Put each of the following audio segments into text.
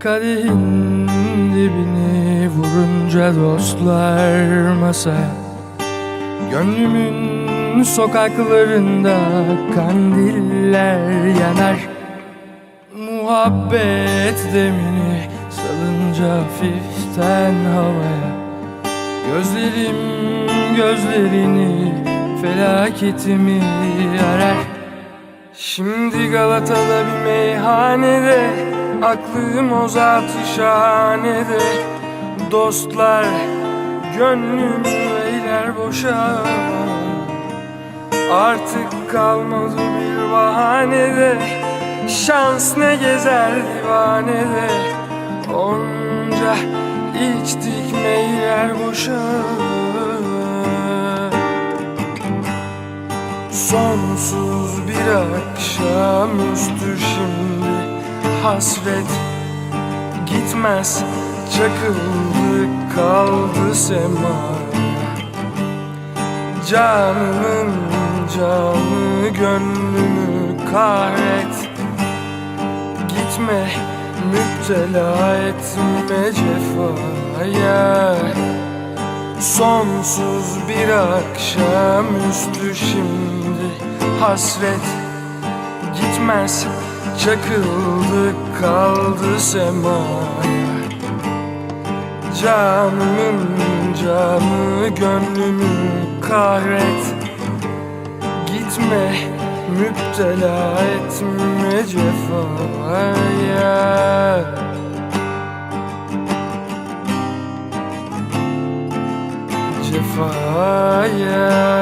Kadehin dibini vurunca dostlar masaya Gönlümün sokaklarında kandiller yanar. Muhabbet demini salınca hafiften havaya. Gözlerim gözlerini felaketimi arar. Şimdi Galata'da bir meyhanede Aklım o zatı şahanede Dostlar gönlüm eyler boşa. Artık kalmadı bir bahanede Şans ne gezer divanede Onca içtik meyler boşa. Sonsuz bir akşamüstü şimdi hasret Gitmez. Çakıldı kaldı semaya Canımın canı gönlümü kahret. Gitme müptela etme cefaya. Sonsuz bir akşamüstü şimdi. Hasret Gitmez çakıldı kaldı semaya Canımın canı gönlümü kahret. Gitme müptela etme cefaya. Cefaya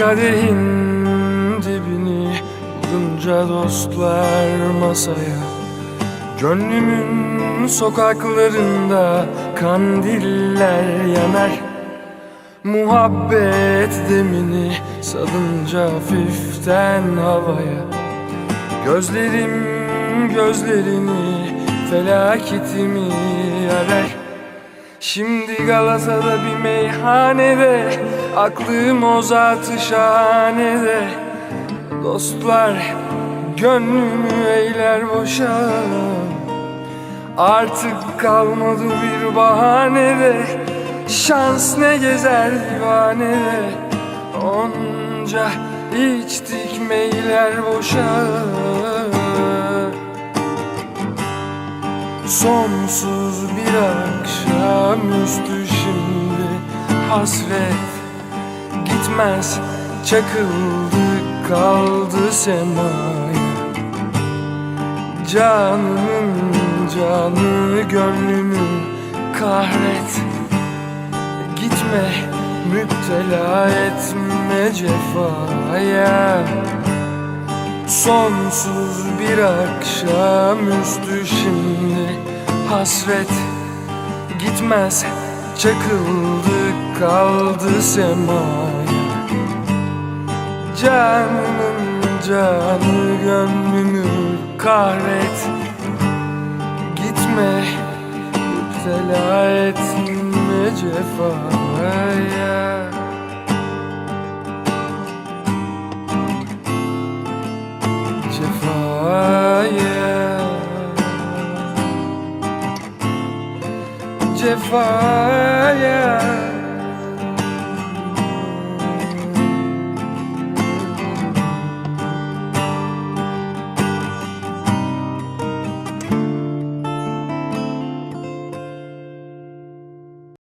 Kadehin dibini bulunca dostlar masaya. Gönlümün sokaklarında kandiller yanar. Muhabbet demini salınca hafiften havaya. Gözlerim gözlerini felaketimi arar. Şimdi Galata'da bir meyhanede Aklım o zatı şahanede. Dostlar gönlümü eyler boşa. Artık kalmadı bir bahanede. Şans ne gezer divanede. Onca içtik meyler boşa. Sonsuz bir akşamüstü şimdi. Hasret Gitmez. Çakıldı kaldı semaya. Canımın canı gönlümün kahret. Gitme müptela etme cefaya. Sonsuz bir akşamüstü şimdi hasret. Gitmez çakıldı kaldı semaya Canımın canı gönlümü kahret. Gitme müptela etme cefaya. Cefaya. Cefaya.